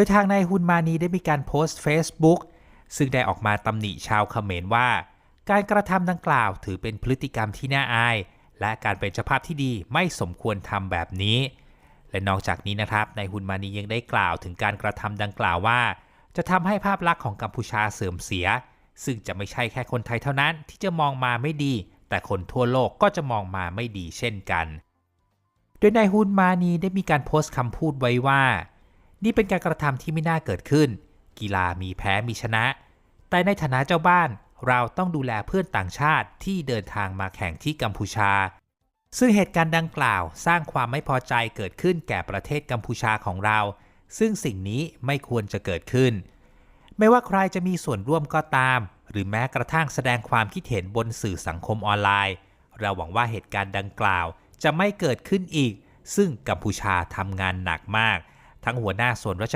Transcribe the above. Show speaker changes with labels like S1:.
S1: ดยทางนายฮุนมานีได้มีการโพสต์ Facebook ซึ่งได้ออกมาตำหนิชาวเขมรว่า การกระทำดังกล่าวถือเป็นพฤติกรรมที่น่าอาย และการเป็นเจ้าภาพที่ดีไม่สมควรทำแบบนี้ และนอกจากนี้นะครับนายฮุนมานียังได้กล่าวถึงการกระทำดังกล่าวว่า จะทำให้ภาพลักษณ์ของกัมพูชาเสื่อมเสีย ซึ่งจะไม่ใช่แค่คนไทยเท่านั้นที่จะมองมาไม่ดี แต่คนทั่วโลกก็จะมองมาไม่ดีเช่นกัน โดยนายฮุนมานีได้มีการโพสต์คำพูดไว้ว่า นี่เป็นการกระทำที่ไม่น่าเกิดขึ้น กีฬามีแพ้มีชนะ แต่ในฐานะเจ้าบ้านเราต้องดูแลเพื่อนต่างชาติที่เดินทางมาแข่งที่กัมพูชา ซึ่งเหตุการณ์ดังกล่าวสร้างความไม่พอใจเกิดขึ้นแก่ประเทศกัมพูชาของเรา ซึ่งสิ่งนี้ไม่ควรจะเกิดขึ้น ไม่ว่าใครจะมีส่วนร่วมก็ตาม หรือแม้กระทั่งแสดงความคิดเห็นบนสื่อสังคมออนไลน์ เราหวังว่าเหตุการณ์ดังกล่าวจะไม่เกิดขึ้นอีก ซึ่งกัมพูชาทำงานหนักมาก ทั้งหัวหน้าส่วนราช